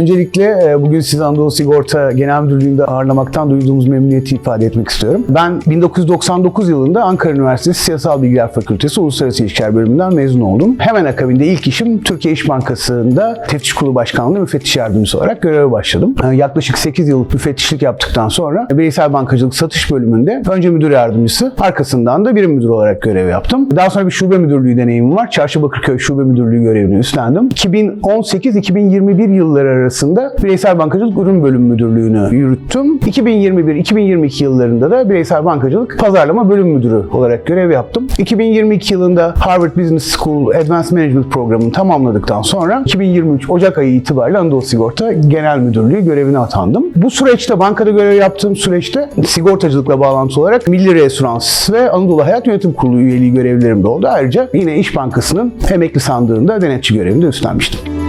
Öncelikle e, bugün sizi Anadolu Sigorta Genel Müdürlüğü'nde ağırlamaktan duyduğumuz memnuniyeti ifade etmek istiyorum. Ben 1999 yılında Ankara Üniversitesi Siyasal Bilgiler Fakültesi Uluslararası İlişkiler Bölümünden mezun oldum. Hemen akabinde ilk işim Türkiye İş Bankası'nda Teftiş Kurulu Başkanlığı müfettiş yardımcısı olarak göreve başladım. E, Yaklaşık 8 yıllık müfettişlik yaptıktan sonra bireysel bankacılık satış bölümünde önce müdür yardımcısı, arkasından da birim müdürü olarak görev yaptım. Daha sonra bir şube müdürlüğü deneyimim var. Çarşı Bakırköy Şube Müdürlüğü görevini üstlendim. 2018-2021 yılları arasında bireysel bankacılık ürün bölüm müdürlüğünü yürüttüm. 2021-2022 yıllarında da bireysel bankacılık pazarlama bölüm müdürü olarak görev yaptım. 2022 yılında Harvard Business School Advanced Management programını tamamladıktan sonra 2023 Ocak ayı itibariyle Anadolu Sigorta Genel Müdürlüğü görevine atandım. Bu süreçte bankada görev yaptığım süreçte sigortacılıkla bağlantılı olarak Milli Reasürans ve Anadolu Hayat Yönetim Kurulu üyeliği görevlerim de oldu. Ayrıca yine İş Bankası'nın emekli sandığında denetçi görevini de üstlenmiştim.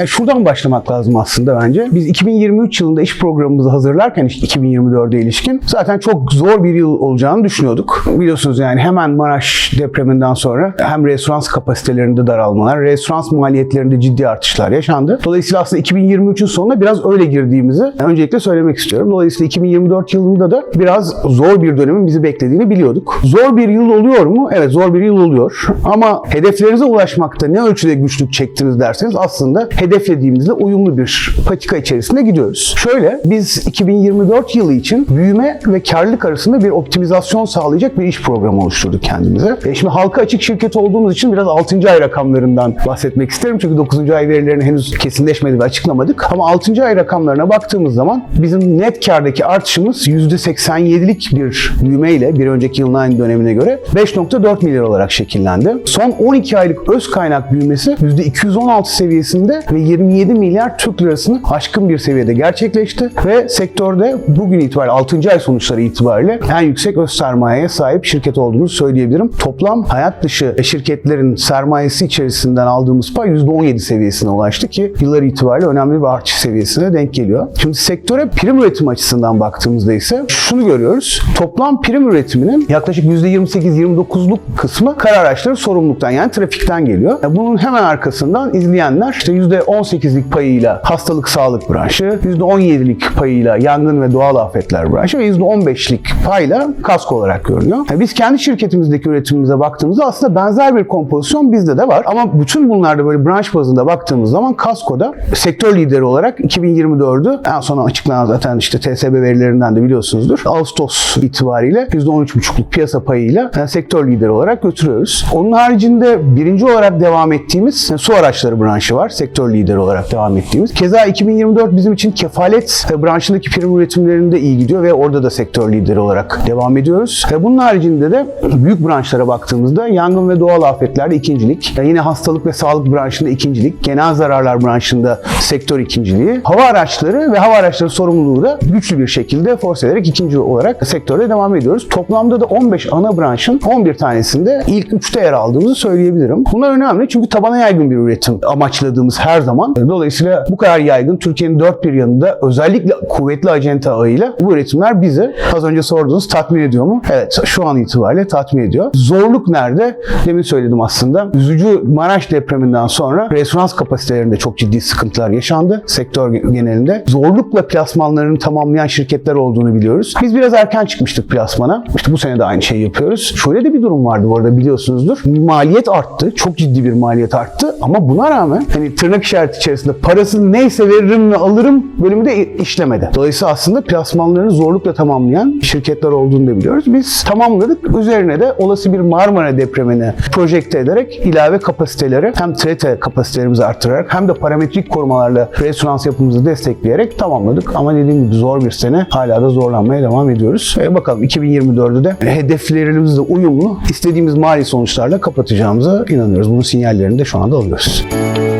Yani şuradan başlamak lazım aslında bence. Biz 2023 yılında iş programımızı hazırlarken işte 2024'e ilişkin zaten çok zor bir yıl olacağını düşünüyorduk. Biliyorsunuz yani hemen Maraş depreminden sonra hem restoran kapasitelerinde daralmalar, restoran maliyetlerinde ciddi artışlar yaşandı. Dolayısıyla aslında 2023'ün sonuna biraz öyle girdiğimizi öncelikle söylemek istiyorum. Dolayısıyla 2024 yılında da biraz zor bir dönemin bizi beklediğini biliyorduk. Zor bir yıl oluyor mu? Evet zor bir yıl oluyor. Ama hedeflerinize ulaşmakta ne ölçüde güçlük çektiniz derseniz aslında hedeflediğimizle uyumlu bir patika içerisinde gidiyoruz. Şöyle biz 2024 yılı için büyüme ve karlılık arasında bir optimizasyon sağlayacak bir iş programı oluşturduk kendimize. E şimdi halka açık şirket olduğumuz için biraz 6. ay rakamlarından bahsetmek isterim. Çünkü 9. ay verilerini henüz kesinleşmedi ve açıklamadık. Ama 6. ay rakamlarına baktığımız zaman bizim net kardaki artışımız %87'lik bir büyümeyle bir önceki yılın aynı dönemine göre 5.4 milyar olarak şekillendi. Son 12 aylık öz kaynak büyümesi %216 seviyesinde ve 27 milyar Türk lirasını aşkın bir seviyede gerçekleşti ve sektörde bugün itibariyle 6. ay sonuçları itibariyle en yüksek öz sermayeye sahip şirket olduğunu söyleyebilirim. Toplam hayat dışı şirketlerin sermayesi içerisinden aldığımız pay %17 seviyesine ulaştı ki yıllar itibariyle önemli bir artış seviyesine denk geliyor. Şimdi sektöre prim üretim açısından baktığımızda ise şunu görüyoruz. Toplam prim üretiminin yaklaşık %28-29'luk kısmı kar araçları sorumluluktan yani trafikten geliyor. Bunun hemen arkasından izleyenler işte %18'lik payıyla hastalık sağlık branşı, %17'lik payıyla yangın ve doğal afetler branşı ve %15'lik payla kasko olarak görünüyor. Yani biz kendi şirketimizdeki üretimimize baktığımızda aslında benzer bir kompozisyon bizde de var. Ama bütün bunlarda böyle branş bazında baktığımız zaman kaskoda sektör lideri olarak 2024'ü en son açıklanan zaten işte TSB verilerinden de biliyorsunuzdur. Ağustos itibariyle %13,5'luk piyasa payıyla yani sektör lideri olarak götürüyoruz. Onun haricinde birinci olarak devam ettiğimiz yani su araçları branşı var. Sektör lideri olarak devam ettiğimiz. Keza 2024 bizim için kefalet branşındaki prim üretimlerinde iyi gidiyor ve orada da sektör lideri olarak devam ediyoruz. Ve bunun haricinde de büyük branşlara baktığımızda yangın ve doğal afetlerde ikincilik, yine hastalık ve sağlık branşında ikincilik, genel zararlar branşında sektör ikinciliği, hava araçları ve hava araçları sorumluluğu da güçlü bir şekilde force ederek ikinci olarak sektörde devam ediyoruz. Toplamda da 15 ana branşın 11 tanesinde ilk 3'te yer aldığımızı söyleyebilirim. Bunlar önemli çünkü tabana yaygın bir üretim amaçladığımız her zaman. Dolayısıyla bu kadar yaygın Türkiye'nin dört bir yanında özellikle kuvvetli acente ağıyla bu üretimler bizi az önce sorduğunuz tatmin ediyor mu? Evet şu an itibariyle tatmin ediyor. Zorluk nerede? Demin söyledim aslında. Üzücü Maraş depreminden sonra resonans kapasitelerinde çok ciddi sıkıntılar yaşandı sektör genelinde. Zorlukla plasmanlarını tamamlayan şirketler olduğunu biliyoruz. Biz biraz erken çıkmıştık plasmana. İşte bu sene de aynı şeyi yapıyoruz. Şöyle de bir durum vardı bu arada biliyorsunuzdur. Maliyet arttı. Çok ciddi bir maliyet arttı. Ama buna rağmen hani tırnak işareti içerisinde parasını neyse veririm ve alırım bölümü de işlemedi. Dolayısıyla aslında plasmanlarını zorlukla tamamlayan şirketler olduğunu da biliyoruz. Biz tamamladık. Üzerine de olası bir Marmara depremini projekte ederek ilave kapasiteleri hem TRT kapasitelerimizi arttırarak hem de parametrik korumalarla resonans yapımızı destekleyerek tamamladık. Ama dediğim gibi zor bir sene. Hala da zorlanmaya devam ediyoruz. E bakalım 2024'ü de hedeflerimizle uyumlu istediğimiz mali sonuçlarla kapatacağımıza inanıyoruz. Bunun sinyallerini de şu anda alıyoruz. Şöyle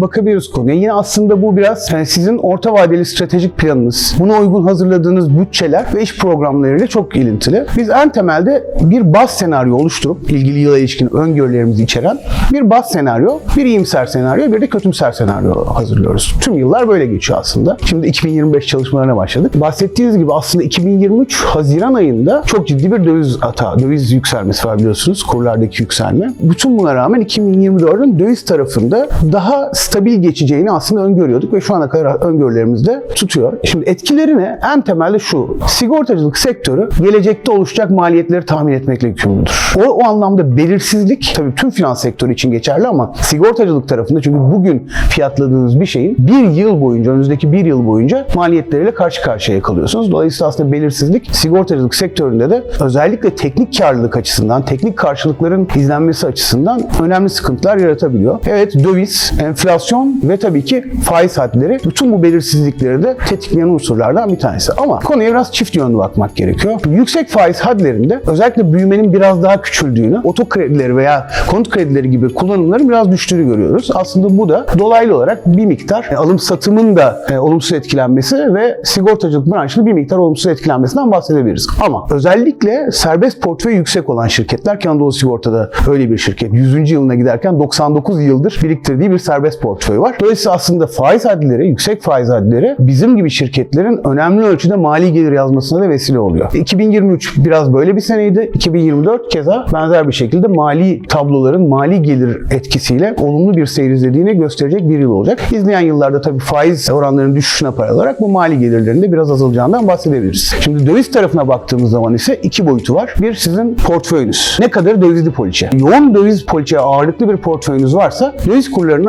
bakabiliriz konuya. Yine aslında bu biraz yani sizin orta vadeli stratejik planınız, buna uygun hazırladığınız bütçeler ve iş programlarıyla çok ilintili. Biz en temelde bir baz senaryo oluşturup ilgili yıla ilişkin öngörülerimizi içeren bir baz senaryo, bir iyimser senaryo, bir de kötümser senaryo hazırlıyoruz. Tüm yıllar böyle geçiyor aslında. Şimdi 2025 çalışmalarına başladık. Bahsettiğiniz gibi aslında 2023 Haziran ayında çok ciddi bir döviz hata, döviz yükselmesi var biliyorsunuz. Kurlardaki yükselme. Bütün buna rağmen 2024'ün döviz tarafında daha stabil geçeceğini aslında öngörüyorduk ve şu ana kadar öngörülerimiz de tutuyor. Şimdi etkileri ne? En temelde şu. Sigortacılık sektörü gelecekte oluşacak maliyetleri tahmin etmekle yükümlüdür. O, o anlamda belirsizlik tabii tüm finans sektörü için geçerli ama sigortacılık tarafında çünkü bugün fiyatladığınız bir şeyin bir yıl boyunca, önümüzdeki bir yıl boyunca maliyetleriyle karşı karşıya kalıyorsunuz. Dolayısıyla aslında belirsizlik sigortacılık sektöründe de özellikle teknik karlılık açısından, teknik karşılıkların izlenmesi açısından önemli sıkıntılar yaratabiliyor. Evet döviz, enflasyon ve tabii ki faiz hadleri bütün bu belirsizlikleri de tetikleyen unsurlardan bir tanesi. Ama konuya biraz çift yönlü bakmak gerekiyor. Yüksek faiz hadlerinde özellikle büyümenin biraz daha küçüldüğünü, oto kredileri veya konut kredileri gibi kullanımların biraz düştüğünü görüyoruz. Aslında bu da dolaylı olarak bir miktar e, alım satımın da e, olumsuz etkilenmesi ve sigortacılık branşının bir miktar olumsuz etkilenmesinden bahsedebiliriz. Ama özellikle serbest portföy yüksek olan şirketler ki Anadolu Sigorta'da öyle bir şirket 100. yılına giderken 99 yıldır biriktirdiği bir serbest portföy var. Dolayısıyla aslında faiz hadleri, yüksek faiz hadleri bizim gibi şirketlerin önemli ölçüde mali gelir yazmasına da vesile oluyor. 2023 biraz böyle bir seneydi. 2024 keza benzer bir şekilde mali tabloların mali gelir etkisiyle olumlu bir seyir izlediğini gösterecek bir yıl olacak. İzleyen yıllarda tabii faiz oranlarının düşüşüne paralel olarak bu mali gelirlerin de biraz azalacağından bahsedebiliriz. Şimdi döviz tarafına baktığımız zaman ise iki boyutu var. Bir sizin portföyünüz. Ne kadar dövizli poliçe? Yoğun döviz poliçeye ağırlıklı bir portföyünüz varsa döviz kurlarının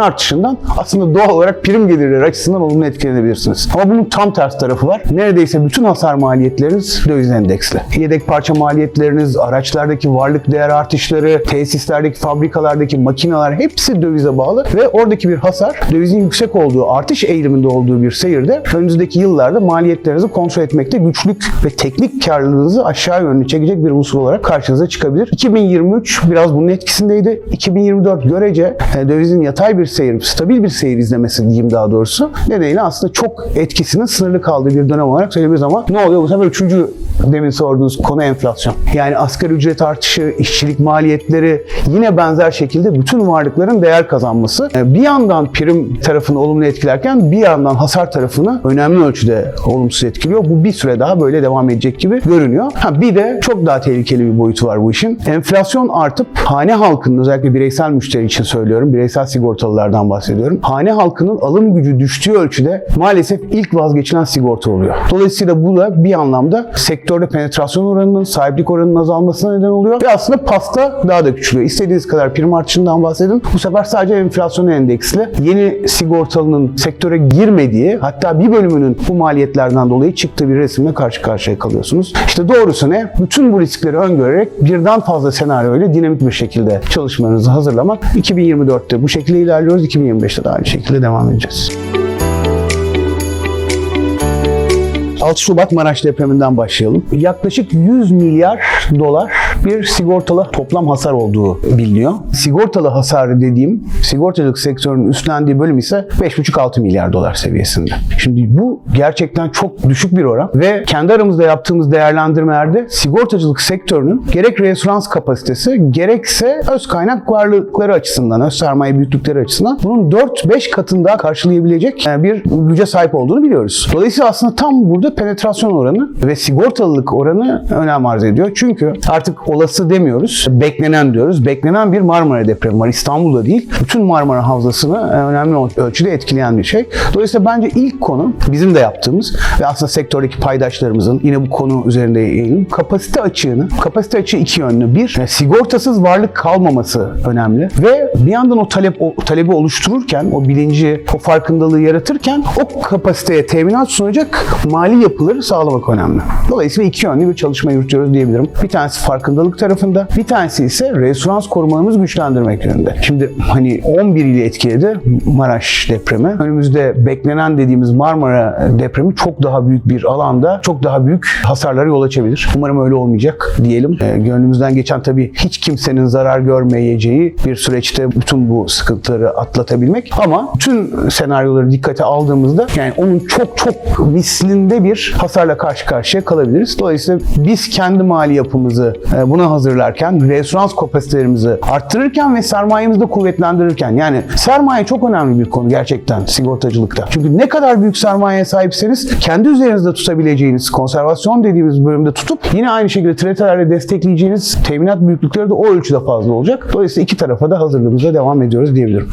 artışından aslında doğal olarak prim gelirleri açısından olumlu etkilenebilirsiniz. Ama bunun tam ters tarafı var. Neredeyse bütün hasar maliyetleriniz döviz endeksli. Yedek parça maliyetleriniz, araçlardaki varlık değer artışları, tesislerdeki, fabrikalardaki makineler hepsi dövize bağlı ve oradaki bir hasar dövizin yüksek olduğu, artış eğiliminde olduğu bir seyirde önümüzdeki yıllarda maliyetlerinizi kontrol etmekte güçlük ve teknik karlılığınızı aşağı yönlü çekecek bir unsur olarak karşınıza çıkabilir. 2023 biraz bunun etkisindeydi. 2024 görece e, dövizin yatay bir seyir, stabil bir seyir izlemesi diyeyim daha doğrusu. Nedeniyle aslında çok etkisinin sınırlı kaldığı bir dönem olarak söyleyebiliriz ama ne oluyor bu sefer üçüncü demin sorduğunuz konu enflasyon. Yani asgari ücret artışı, işçilik maliyetleri yine benzer şekilde bütün varlıkların değer kazanması e, bir yandan prim tarafını olumlu etkilerken bir yandan hasar tarafını önemli ölçüde olumsuz etkiliyor. Bu bir süre daha böyle devam edecek gibi görünüyor. Ha, bir de çok daha tehlikeli bir boyutu var bu işin. Enflasyon artıp hane halkının özellikle bireysel müşteri için söylüyorum, bireysel sigortalılardan bahsediyorum. Hane halkının alım gücü düştüğü ölçüde maalesef ilk vazgeçilen sigorta oluyor. Dolayısıyla bu da bir anlamda sektörde penetrasyon oranının, sahiplik oranının azalmasına neden oluyor ve aslında pasta daha da küçülüyor. İstediğiniz kadar prim artışından bahsedin. Bu sefer sadece enflasyon endeksli yeni sigortalının sektöre girmediği hatta bir bölümünün bu maliyetlerden dolayı çıktığı bir resimle karşı karşıya kalıyorsunuz. İşte doğrusu ne? Bütün bu riskleri öngörerek birden fazla senaryo ile dinamik bir şekilde çalışmanızı hazırlamak. 2024'te bu şekilde ilerliyoruz. 2025'te de aynı şekilde devam edeceğiz. 6 Şubat Maraş depreminden başlayalım. Yaklaşık 100 milyar dolar bir sigortalı toplam hasar olduğu biliniyor. Sigortalı hasarı dediğim sigortacılık sektörünün üstlendiği bölüm ise 5,5-6 milyar dolar seviyesinde. Şimdi bu gerçekten çok düşük bir oran ve kendi aramızda yaptığımız değerlendirmelerde sigortacılık sektörünün gerek referans kapasitesi gerekse öz kaynak varlıkları açısından, öz sermaye büyüklükleri açısından bunun 4-5 katını daha karşılayabilecek e, bir güce sahip olduğunu biliyoruz. Dolayısıyla aslında tam burada penetrasyon oranı ve sigortalılık oranı önem arz ediyor. Çünkü artık olası demiyoruz, beklenen diyoruz. Beklenen bir Marmara depremi var. İstanbul'da değil. Bütün Marmara Havzası'nı e, önemli ölçüde etkileyen bir şey. Dolayısıyla bence ilk konu bizim de yaptığımız ve aslında sektördeki paydaşlarımızın yine bu konu üzerinde eğilim kapasite açığını, kapasite açığı iki yönlü. Bir, e, sigortasız varlık kalmaması önemli ve bir yandan o talep o talebi oluştururken, o bilinci, o farkındalığı yaratırken o kapasiteye teminat sunacak mali yapıları sağlamak önemli. Dolayısıyla iki yönlü bir çalışma yürütüyoruz diyebilirim. Bir tanesi farkındalık tarafında, bir tanesi ise referans korumamızı güçlendirmek yönünde. Şimdi hani 11 ili etkiledi Maraş depremi. Önümüzde beklenen dediğimiz Marmara depremi çok daha büyük bir alanda çok daha büyük hasarlara yol açabilir. Umarım öyle olmayacak diyelim. E, gönlümüzden geçen tabii hiç kimsenin zarar görmeyeceği bir süreçte bütün bu sıkıntıları atlatabilmek ama tüm senaryoları dikkate aldığımızda yani onun çok çok mislinde bir hasarla karşı karşıya kalabiliriz. Dolayısıyla biz kendi mali yapımızı e, buna hazırlarken, referans kapasitelerimizi arttırırken ve sermayemizi de kuvvetlendirirken yani sermaye çok önemli bir konu gerçekten sigortacılıkta. Çünkü ne kadar büyük sermayeye sahipseniz kendi üzerinizde tutabileceğiniz konservasyon dediğimiz bölümde tutup yine aynı şekilde tratelerle destekleyeceğiniz teminat büyüklükleri de o ölçüde fazla olacak. Dolayısıyla iki tarafa da hazırlığımıza devam ediyoruz diyebilirim.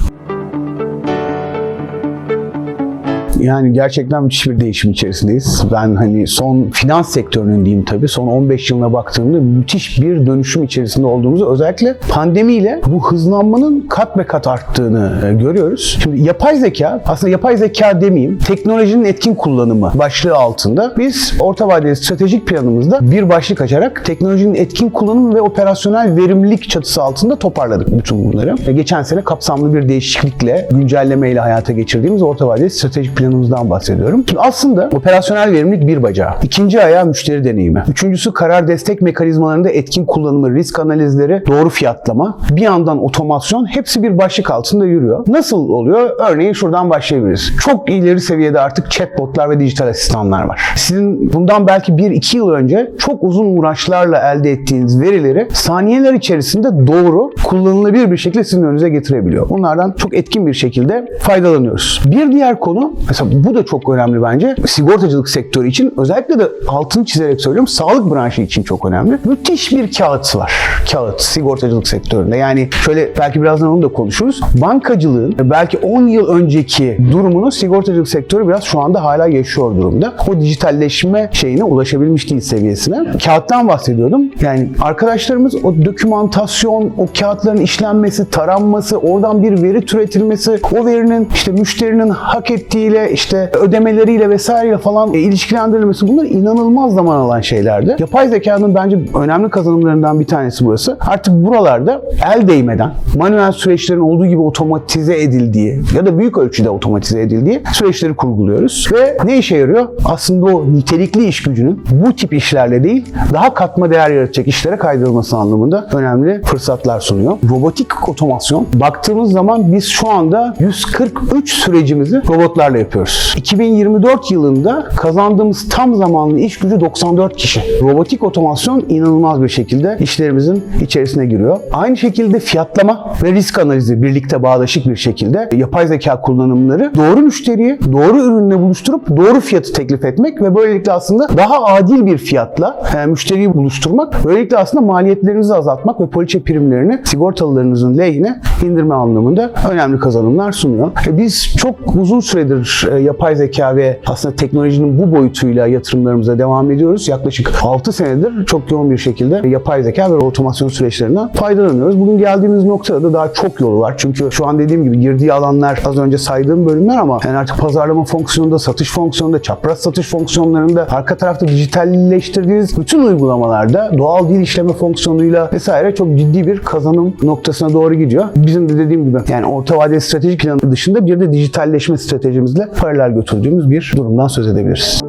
Yani gerçekten müthiş bir değişim içerisindeyiz. Ben hani son finans sektörünün diyeyim tabii son 15 yılına baktığımda müthiş bir dönüşüm içerisinde olduğumuzu özellikle pandemiyle bu hızlanmanın kat be kat arttığını e, görüyoruz. Şimdi yapay zeka aslında yapay zeka demeyeyim teknolojinin etkin kullanımı başlığı altında biz orta vadeli stratejik planımızda bir başlık açarak teknolojinin etkin kullanımı ve operasyonel verimlilik çatısı altında toparladık bütün bunları. E, Geçen sene kapsamlı bir değişiklikle güncellemeyle hayata geçirdiğimiz orta vadeli stratejik planımızdan bahsediyorum. Şimdi aslında operasyonel verimlilik bir bacağı. İkinci ayağı müşteri deneyimi. Üçüncüsü karar destek mekanizmalarında etkin kullanımı, risk analizleri, doğru fiyatlama. Bir yandan otomasyon hepsi bir başlık altında yürüyor. Nasıl oluyor? Örneğin şuradan başlayabiliriz. Çok ileri seviyede artık chatbotlar ve dijital asistanlar var. Sizin bundan belki 1-2 yıl önce çok uzun uğraşlarla elde ettiğiniz verileri saniyeler içerisinde doğru, kullanılabilir bir şekilde sizin önünüze getirebiliyor. Bunlardan çok etkin bir şekilde faydalanıyoruz. Bir diğer konu, mesela bu da çok önemli bence. Sigortacılık sektörü için özellikle de altını çizerek söylüyorum, sağlık branşı için çok önemli. Müthiş bir kağıt var. Kağıt sigortacılık sektöründe. Yani şöyle belki birazdan onu da konuşuruz. Bankacılığın belki 10 yıl önceki durumunu sigortacılık sektörü biraz şu anda hala yaşıyor durumda. O dijitalleşme şeyine ulaşabilmiş değil seviyesine. Kağıttan bahsediyordum. Yani arkadaşlarımız o dokümantasyon, o kağıtların işlenmesi, taranması, oradan bir veri türetilmesi, o verinin işte müşterinin hak ettiğiyle, işte ödemeleriyle vesaireyle falan e, ilişkilendirilmesi bunlar inanılmaz zaman alan şeylerdi. Yapay zekanın bence önemli kazanımlarından bir tanesi burası. Artık buralarda el değmeden manuel süreçlerin olduğu gibi otomatize edildiği ya da büyük ölçüde otomatize edildiği süreçleri kurguluyoruz. Ve ne işe yarıyor? Aslında o nitelikli iş gücünün bu tip işlerle değil, daha katma değer yaratacak işlere kaydırılması anlamında önemli fırsatlar sunuyor. Robotik otomasyon. Baktığımız zaman biz şu anda 143 sürecimizi robotlarla yapıyoruz. 2024 yılında kazandığımız tam zamanlı iş gücü 94 kişi. Robotik otomasyon inanılmaz bir şekilde işlerimizin içerisine giriyor. Aynı şekilde fiyatlama ve risk analizi birlikte bağdaşık bir şekilde yapay zeka kullanımları doğru müşteriyi doğru ürünle buluşturup doğru fiyatı teklif etmek ve böylelikle aslında daha adil bir fiyatla e, müşteriyi buluşturmak, böylelikle aslında maliyetlerinizi azaltmak ve poliçe primlerini sigortalılarınızın lehine indirme anlamında önemli kazanımlar sunuyor. E, Biz çok uzun süredir e, yapay zeka ve aslında teknolojinin bu boyutuyla yatırımlarımıza devam ediyoruz. Yaklaşık 6 senedir çok yoğun bir şekilde yapay zeka ve otomasyon süreçlerinden faydalanıyoruz. Bugün geldiğimiz noktada da daha çok yolu var. Çünkü şu an dediğim gibi girdiği alanlar az önce saydığım bölümler ama yani artık pazarlama fonksiyonunda, satış fonksiyonunda, çapraz satış fonksiyonlarında, arka tarafta dijitalleştirdiğiniz bütün uygulamalarda doğal dil işleme fonksiyonuyla vesaire çok ciddi bir kazanım noktasına doğru gidiyor. Bizim de dediğim gibi yani orta vadeli stratejik planı dışında bir de dijitalleşme stratejimizle paralel götürdüğümüz bir durumdan söz edebiliriz.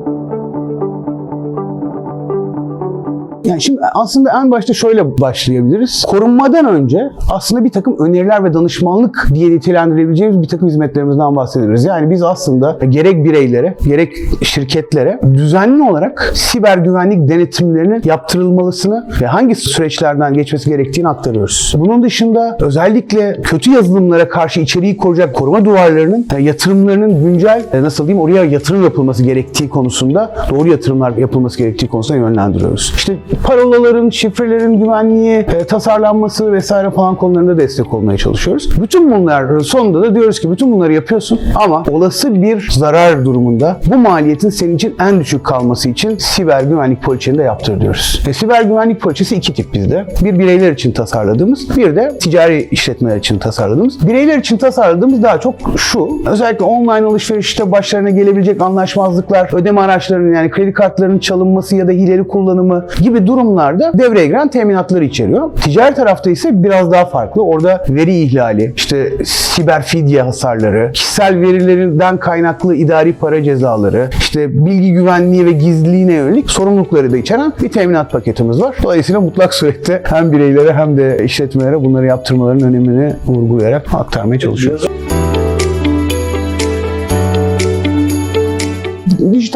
Yani şimdi aslında en başta şöyle başlayabiliriz. Korunmadan önce aslında bir takım öneriler ve danışmanlık diye nitelendirebileceğimiz bir takım hizmetlerimizden bahsedebiliriz. Yani biz aslında gerek bireylere gerek şirketlere düzenli olarak siber güvenlik denetimlerinin yaptırılmalısını ve hangi süreçlerden geçmesi gerektiğini aktarıyoruz. Bunun dışında özellikle kötü yazılımlara karşı içeriği koruyacak koruma duvarlarının e, yatırımlarının güncel e, nasıl diyeyim oraya yatırım yapılması gerektiği konusunda doğru yatırımlar yapılması gerektiği konusunda yönlendiriyoruz. İşte parolaların, şifrelerin güvenliği, e, tasarlanması vesaire falan konularında destek olmaya çalışıyoruz. Bütün bunlar sonunda da diyoruz ki bütün bunları yapıyorsun ama olası bir zarar durumunda bu maliyetin senin için en düşük kalması için siber güvenlik poliçeni de yaptır diyoruz. E, siber güvenlik poliçesi iki tip bizde. Bir bireyler için tasarladığımız, bir de ticari işletmeler için tasarladığımız. Bireyler için tasarladığımız daha çok şu. Özellikle online alışverişte başlarına gelebilecek anlaşmazlıklar, ödeme araçlarının yani kredi kartlarının çalınması ya da hileli kullanımı gibi durumlarda devreye giren teminatları içeriyor. Ticari tarafta ise biraz daha farklı. Orada veri ihlali, işte siber fidye hasarları, kişisel verilerinden kaynaklı idari para cezaları, işte bilgi güvenliği ve gizliliğine yönelik sorumlulukları da içeren bir teminat paketimiz var. Dolayısıyla mutlak surette hem bireylere hem de işletmelere bunları yaptırmaların önemini vurgulayarak aktarmaya çalışıyoruz.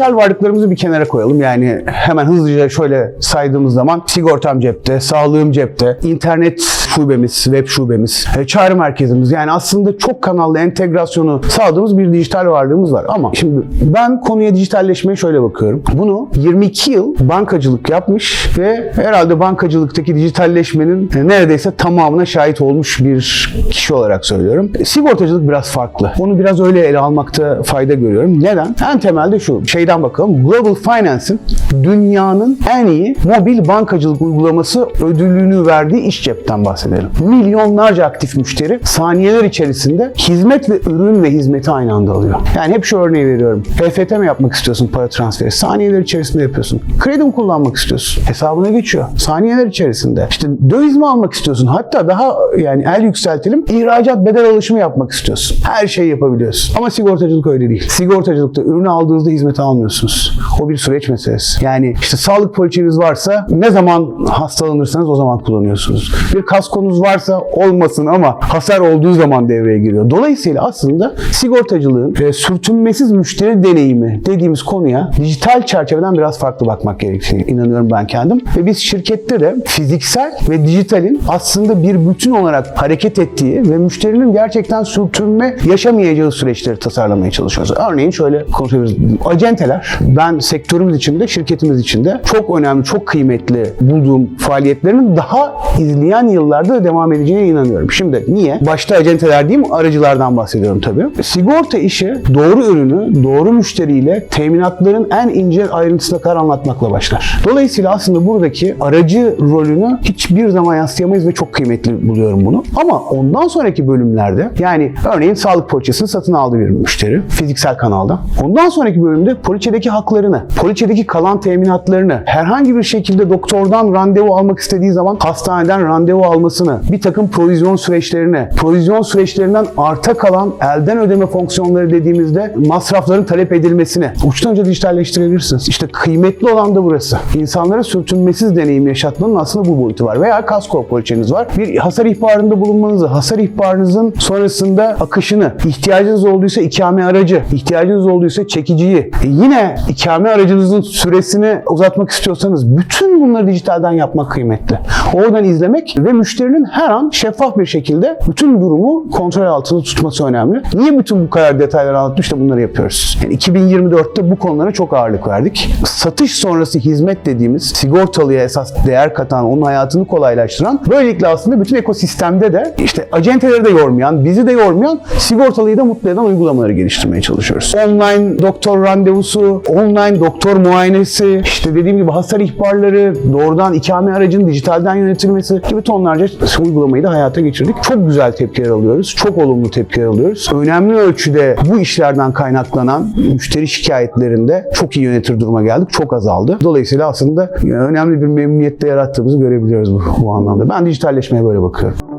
Dijital varlıklarımızı bir kenara koyalım. Yani hemen hızlıca şöyle saydığımız zaman sigortam cepte, sağlığım cepte, internet şubemiz, web şubemiz, e, çağrı merkezimiz yani aslında çok kanallı entegrasyonu sağladığımız bir dijital varlığımız var. Ama şimdi ben konuya dijitalleşmeye şöyle bakıyorum. Bunu 22 yıl bankacılık yapmış ve herhalde bankacılıktaki dijitalleşmenin e, neredeyse tamamına şahit olmuş bir kişi olarak söylüyorum. E, Sigortacılık biraz farklı. Onu biraz öyle ele almakta fayda görüyorum. Neden? En temelde şu. Şeyden bakalım. Global Finance'in dünyanın en iyi mobil bankacılık uygulaması ödülünü verdiği iş cepten bahsedelim. Milyonlarca aktif müşteri saniyeler içerisinde hizmet ve ürün ve hizmeti aynı anda alıyor. Yani hep şu örneği veriyorum. EFT mi yapmak istiyorsun para transferi? Saniyeler içerisinde yapıyorsun. Kredi mi kullanmak istiyorsun? Hesabına geçiyor. Saniyeler içerisinde. İşte döviz mi almak istiyorsun? Hatta daha yani el yükseltelim. ihracat bedel alışımı yapmak istiyorsun. Her şeyi yapabiliyorsun. Ama sigortacılık öyle değil. Sigortacılıkta ürünü aldığınızda hizmeti almıyorsunuz. O bir süreç meselesi. Yani işte sağlık poliçeniz varsa ne zaman hastalanırsanız o zaman kullanıyorsunuz. Bir kaskonuz varsa olmasın ama hasar olduğu zaman devreye giriyor. Dolayısıyla aslında sigortacılığın e, sürtünmesiz müşteri deneyimi dediğimiz konuya dijital çerçeveden biraz farklı bakmak gerektiğini inanıyorum ben kendim. Ve biz şirkette de fiziksel ve dijitalin aslında bir bütün olarak hareket ettiği ve müşterinin gerçekten sürtünme yaşamayacağı süreçleri tasarlamaya çalışıyoruz. Örneğin şöyle konuşabiliriz. Acenteler, ben sektörümüz içinde, şirketimiz içinde çok önemli, çok kıymetli bulduğum faaliyetlerin daha izleyen yıllarda da devam edeceğine inanıyorum. Şimdi niye? Başta acenteler değil mi? Aracılardan bahsediyorum tabii. Sigorta işi doğru ürünü, doğru müşteriyle teminatların en ince ayrıntısına kadar anlatmakla başlar. Dolayısıyla aslında buradaki aracı rolünü hiçbir zaman yansıyamayız ve çok kıymetli buluyorum bunu. Ama ondan sonraki bölümlerde yani örneğin sağlık poliçesini satın aldı bir müşteri fiziksel kanalda. Ondan sonraki bölümde poliçedeki haklarını, poliçedeki kalan teminatlarını herhangi bir şekilde doktordan randevu almak istediği zaman hastaneden randevu almasını, bir takım provizyon süreçlerini, provizyon süreçlerinden arta kalan elden ödeme fonksiyonları dediğimizde masrafların talep edilmesini uçtan uca dijitalleştirebilirsiniz. İşte kıymetli olan da burası. İnsanlara sürtünmesiz deneyim yaşatmanın aslında bu boyutu var. Veya kasko poliçeniz var. Bir hasar ihbarında bulunmanızı, hasar ihbarınızın sonrasında akışını, ihtiyacınız olduysa ikame aracı, ihtiyacınız olduysa çekiciyi, e yine ikame aracınızın süresini uzatmak istiyorsanız bütün bunları dijitalden yapmak kıymetli. Oradan izlemek ve müşterinin her an şeffaf bir şekilde bütün durumu kontrol altında tutması önemli. Niye bütün bu kadar detayları anlattım? İşte bunları yapıyoruz. Yani 2024'te bu konulara çok ağırlık verdik. Satış sonrası hizmet dediğimiz sigortalıya esas değer katan, onun hayatını kolaylaştıran, böylelikle aslında bütün ekosistemde de işte acenteleri de yormayan, bizi de yormayan, sigortalıyı da mutlu eden uygulamaları geliştirmeye çalışıyoruz. Online doktor randevusu, online doktor muayenesi, işte dediğim gibi hasar ihbarları, doğrudan ikame aracının dijitalden yönetilmesi gibi tonlarca uygulamayı da hayata geçirdik. Çok güzel tepkiler alıyoruz. Çok olumlu tepkiler alıyoruz. Önemli ölçüde bu işlerden kaynaklanan müşteri şikayetlerinde çok iyi yönetir duruma geldik. Çok azaldı. Dolayısıyla aslında önemli bir memnuniyette yarattığımızı görebiliyoruz bu, bu anlamda. Ben dijitalleşmeye böyle bakıyorum.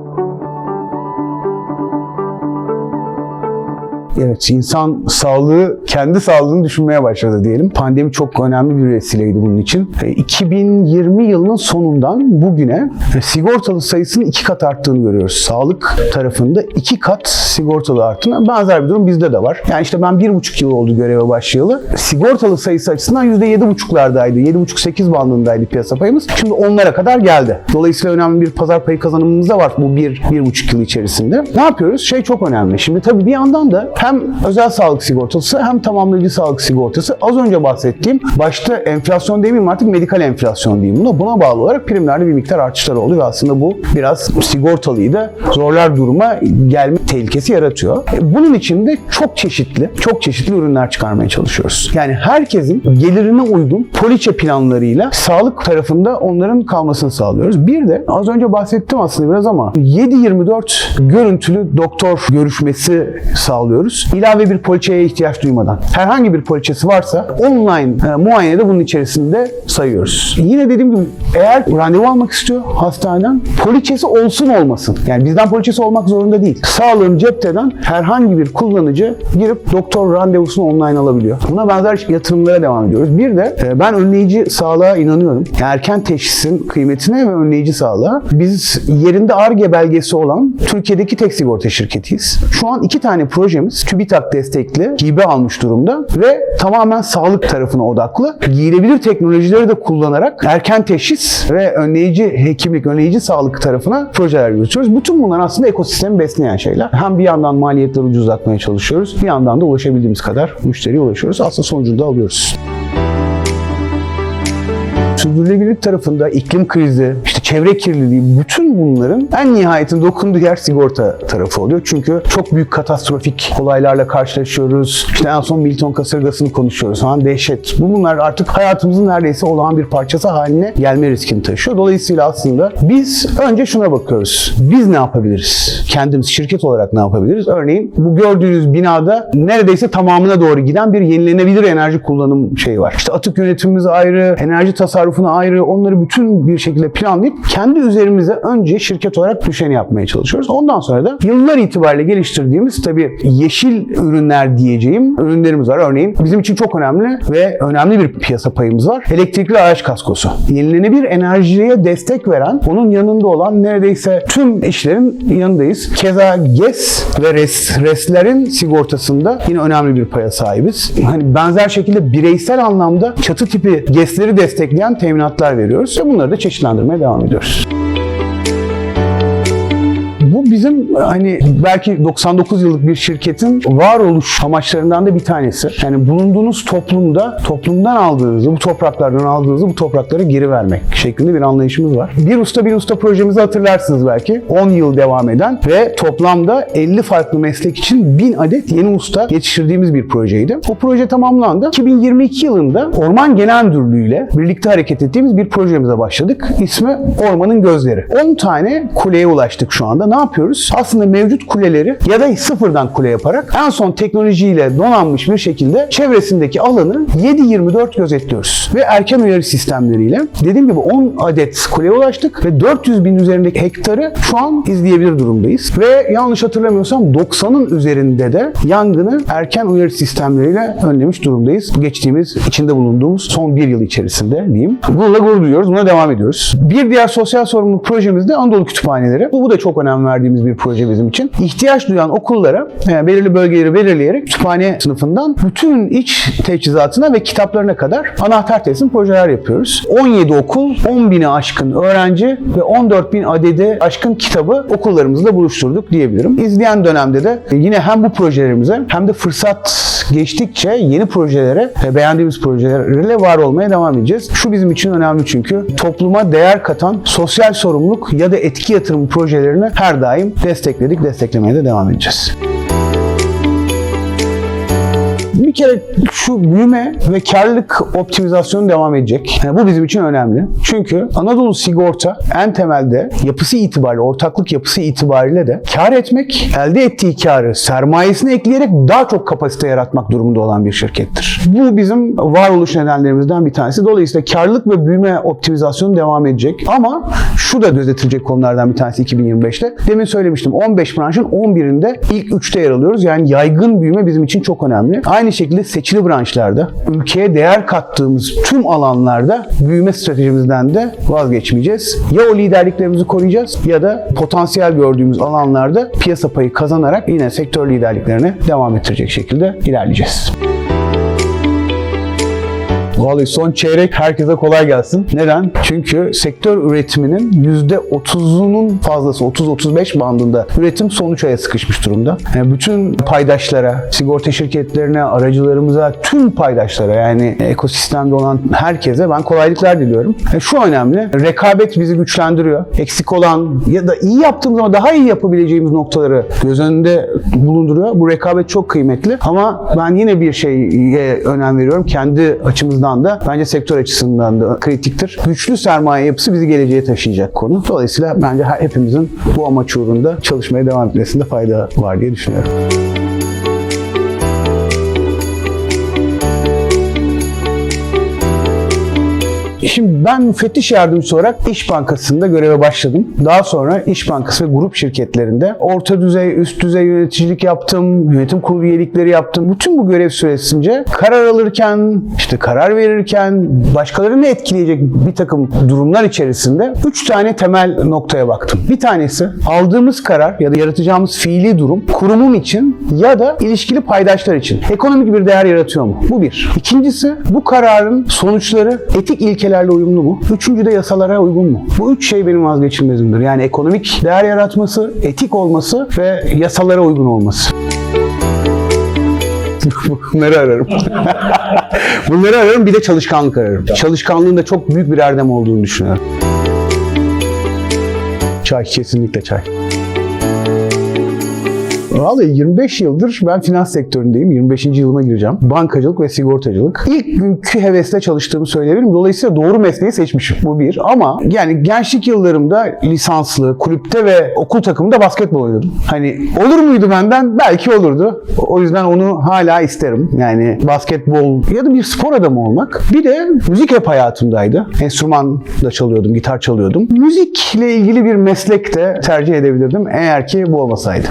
Evet, insan sağlığı, kendi sağlığını düşünmeye başladı diyelim. Pandemi çok önemli bir vesileydi bunun için. E, 2020 yılının sonundan bugüne sigortalı sayısının iki kat arttığını görüyoruz. Sağlık tarafında iki kat sigortalı arttığını. Benzer bir durum bizde de var. Yani işte ben bir buçuk yıl oldu göreve başlayalı. Sigortalı sayısı açısından yüzde yedi buçuklardaydı. Yedi buçuk sekiz bandındaydı piyasa payımız. Şimdi onlara kadar geldi. Dolayısıyla önemli bir pazar payı kazanımımız da var bu bir, bir buçuk yıl içerisinde. Ne yapıyoruz? Şey çok önemli. Şimdi tabii bir yandan da Hem özel sağlık sigortası hem tamamlayıcı sağlık sigortası. Az önce bahsettiğim başta enflasyon demeyeyim artık medikal enflasyon diyeyim. Buna, buna bağlı olarak primlerde bir miktar artışlar oldu ve aslında bu biraz sigortalıyı da zorlar duruma gelme tehlikesi yaratıyor. E, Bunun için de çok çeşitli, çok çeşitli ürünler çıkarmaya çalışıyoruz. Yani herkesin gelirine uygun poliçe planlarıyla sağlık tarafında onların kalmasını sağlıyoruz. Bir de az önce bahsettim aslında biraz ama 7-24 görüntülü doktor görüşmesi sağlıyoruz. İlave bir poliçeye ihtiyaç duymadan. Herhangi bir poliçesi varsa online e, muayene de bunun içerisinde sayıyoruz. Yine dediğim gibi eğer randevu almak istiyor hastaneden poliçesi olsun olmasın. Yani bizden poliçesi olmak zorunda değil. Sağlığın cepteden herhangi bir kullanıcı girip doktor randevusunu online alabiliyor. Buna benzer yatırımlara devam ediyoruz. Bir de e, ben önleyici sağlığa inanıyorum. Yani erken teşhisin kıymetine ve önleyici sağlığa. Biz yerinde ARGE belgesi olan Türkiye'deki tek sigorta şirketiyiz. Şu an iki tane projemiz TÜBİTAK destekli hibe almış durumda ve tamamen sağlık tarafına odaklı. Giyilebilir teknolojileri de kullanarak erken teşhis ve önleyici hekimlik, önleyici sağlık tarafına projeler yürütüyoruz. Bütün bunlar aslında ekosistemi besleyen şeyler. Hem bir yandan maliyetleri ucuzlatmaya çalışıyoruz, bir yandan da ulaşabildiğimiz kadar müşteriye ulaşıyoruz. Aslında sonucunda alıyoruz. Sürdürülebilirlik tarafında iklim krizi, işte çevre kirliliği bütün bunların en nihayetinde dokunduğu yer sigorta tarafı oluyor. Çünkü çok büyük katastrofik olaylarla karşılaşıyoruz. İşte en son Milton kasırgasını konuşuyoruz. Falan dehşet. Bu bunlar artık hayatımızın neredeyse olağan bir parçası haline gelme riskini taşıyor. Dolayısıyla aslında biz önce şuna bakıyoruz. Biz ne yapabiliriz? Kendimiz şirket olarak ne yapabiliriz? Örneğin bu gördüğünüz binada neredeyse tamamına doğru giden bir yenilenebilir enerji kullanım şeyi var. İşte atık yönetimimiz ayrı, enerji tasarrufuna ayrı, onları bütün bir şekilde planlayıp kendi üzerimize önce şirket olarak düşeni yapmaya çalışıyoruz. Ondan sonra da yıllar itibariyle geliştirdiğimiz tabii yeşil ürünler diyeceğim ürünlerimiz var. Örneğin bizim için çok önemli ve önemli bir piyasa payımız var. Elektrikli araç kaskosu. Yenilenebilir enerjiye destek veren, onun yanında olan neredeyse tüm işlerin yanındayız. Keza GES ve RES, RES'lerin sigortasında yine önemli bir paya sahibiz. Hani benzer şekilde bireysel anlamda çatı tipi GES'leri destekleyen teminatlar veriyoruz ve bunları da çeşitlendirmeye devam ediyoruz. Bu bizim hani belki 99 yıllık bir şirketin varoluş amaçlarından da bir tanesi. Yani bulunduğunuz toplumda toplumdan aldığınızı, bu topraklardan aldığınızı bu topraklara geri vermek şeklinde bir anlayışımız var. Bir usta bir usta projemizi hatırlarsınız belki. 10 yıl devam eden ve toplamda 50 farklı meslek için 1000 adet yeni usta yetiştirdiğimiz bir projeydi. O proje tamamlandı. 2022 yılında Orman Genel Müdürlüğü ile birlikte hareket ettiğimiz bir projemize başladık. İsmi Ormanın Gözleri. 10 tane kuleye ulaştık şu anda. Ne yapıyoruz? Aslında mevcut kuleleri ya da sıfırdan kule yaparak en son teknolojiyle donanmış bir şekilde çevresindeki alanı 7-24 gözetliyoruz. Ve erken uyarı sistemleriyle dediğim gibi 10 adet kuleye ulaştık ve 400 bin üzerindeki hektarı şu an izleyebilir durumdayız. Ve yanlış hatırlamıyorsam 90'ın üzerinde de yangını erken uyarı sistemleriyle önlemiş durumdayız. Geçtiğimiz, içinde bulunduğumuz son bir yıl içerisinde diyeyim. Bununla gurur duyuyoruz, buna devam ediyoruz. Bir diğer sosyal sorumluluk projemiz de Anadolu Kütüphaneleri. Bu, bu da çok önem verdiğimiz bir proje bizim için. İhtiyaç duyan okullara e, belirli bölgeleri belirleyerek kütüphane sınıfından bütün iç teçhizatına ve kitaplarına kadar anahtar teslim projeler yapıyoruz. 17 okul, 10 bini aşkın öğrenci ve 14 bin adedi aşkın kitabı okullarımızla buluşturduk diyebilirim. İzleyen dönemde de yine hem bu projelerimize hem de fırsat geçtikçe yeni projelere beğendiğimiz projelerle var olmaya devam edeceğiz. Şu bizim için önemli çünkü topluma değer katan sosyal sorumluluk ya da etki yatırım projelerini her daim destekledik, desteklemeye de devam edeceğiz. Bir kere şu büyüme ve karlılık optimizasyonu devam edecek. Yani bu bizim için önemli. Çünkü Anadolu Sigorta en temelde yapısı itibariyle, ortaklık yapısı itibariyle de kar etmek, elde ettiği karı sermayesine ekleyerek daha çok kapasite yaratmak durumunda olan bir şirkettir. Bu bizim varoluş nedenlerimizden bir tanesi. Dolayısıyla karlılık ve büyüme optimizasyonu devam edecek. Ama şu da gözetilecek konulardan bir tanesi 2025'te. Demin söylemiştim 15 branşın 11'inde ilk 3'te yer alıyoruz. Yani yaygın büyüme bizim için çok önemli. Aynı şekilde seçili branşlarda, ülkeye değer kattığımız tüm alanlarda büyüme stratejimizden de vazgeçmeyeceğiz. Ya o liderliklerimizi koruyacağız ya da potansiyel gördüğümüz alanlarda piyasa payı kazanarak yine sektör liderliklerine devam ettirecek şekilde ilerleyeceğiz. Vallahi son çeyrek herkese kolay gelsin. Neden? Çünkü sektör üretiminin %30'unun fazlası 30-35 bandında üretim son 3 aya sıkışmış durumda. Yani bütün paydaşlara, sigorta şirketlerine, aracılarımıza, tüm paydaşlara yani ekosistemde olan herkese ben kolaylıklar diliyorum. E şu önemli. Rekabet bizi güçlendiriyor. Eksik olan ya da iyi yaptığımız ama daha iyi yapabileceğimiz noktaları göz önünde bulunduruyor. Bu rekabet çok kıymetli ama ben yine bir şeye önem veriyorum. Kendi açımızdan da bence sektör açısından da kritiktir. Güçlü sermaye yapısı bizi geleceğe taşıyacak konu. Dolayısıyla bence hepimizin bu amaç uğrunda çalışmaya devam etmesinde fayda var diye düşünüyorum. Ben müfettiş yardımcısı olarak İş Bankası'nda göreve başladım. Daha sonra İş Bankası ve grup şirketlerinde orta düzey, üst düzey yöneticilik yaptım, yönetim kurulu üyelikleri yaptım. Bütün bu görev süresince karar alırken, işte karar verirken, başkalarını etkileyecek bir takım durumlar içerisinde üç tane temel noktaya baktım. Bir tanesi aldığımız karar ya da yaratacağımız fiili durum kurumum için ya da ilişkili paydaşlar için ekonomik bir değer yaratıyor mu? Bu bir. İkincisi bu kararın sonuçları etik ilkelerle uyumlu mu? Üçüncü de yasalara uygun mu? Bu üç şey benim vazgeçilmezimdir. Yani ekonomik değer yaratması, etik olması ve yasalara uygun olması. Bunları ararım. Bunları ararım bir de çalışkanlık ararım. Çalışkanlığın da çok büyük bir erdem olduğunu düşünüyorum. Çay, kesinlikle çay. Vallahi 25 yıldır ben finans sektöründeyim. 25. yılıma gireceğim. Bankacılık ve sigortacılık. İlk günkü hevesle çalıştığımı söyleyebilirim. Dolayısıyla doğru mesleği seçmişim. Bu bir. Ama yani gençlik yıllarımda lisanslı, kulüpte ve okul takımında basketbol oynadım. Hani olur muydu benden? Belki olurdu. O yüzden onu hala isterim. Yani basketbol ya da bir spor adamı olmak. Bir de müzik hep hayatımdaydı. Enstrüman da çalıyordum, gitar çalıyordum. Müzikle ilgili bir meslek de tercih edebilirdim eğer ki bu olmasaydı.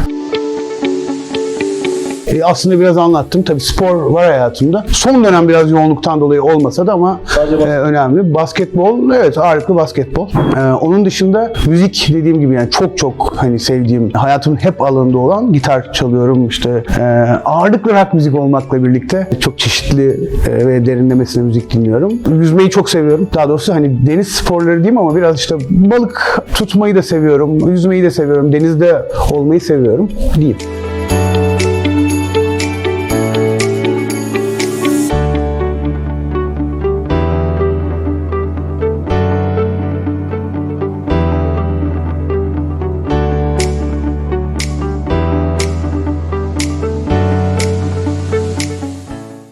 E, aslında biraz anlattım. Tabii spor var hayatımda. Son dönem biraz yoğunluktan dolayı olmasa da ama e, önemli. Basketbol, evet ağırlıklı basketbol. E, onun dışında müzik dediğim gibi yani çok çok hani sevdiğim, hayatımın hep alanında olan gitar çalıyorum. İşte e, ağırlıklı rock müzik olmakla birlikte çok çeşitli e, ve derinlemesine müzik dinliyorum. Yüzmeyi çok seviyorum. Daha doğrusu hani deniz sporları diyeyim ama biraz işte balık tutmayı da seviyorum. Yüzmeyi de seviyorum. Denizde olmayı seviyorum diyeyim.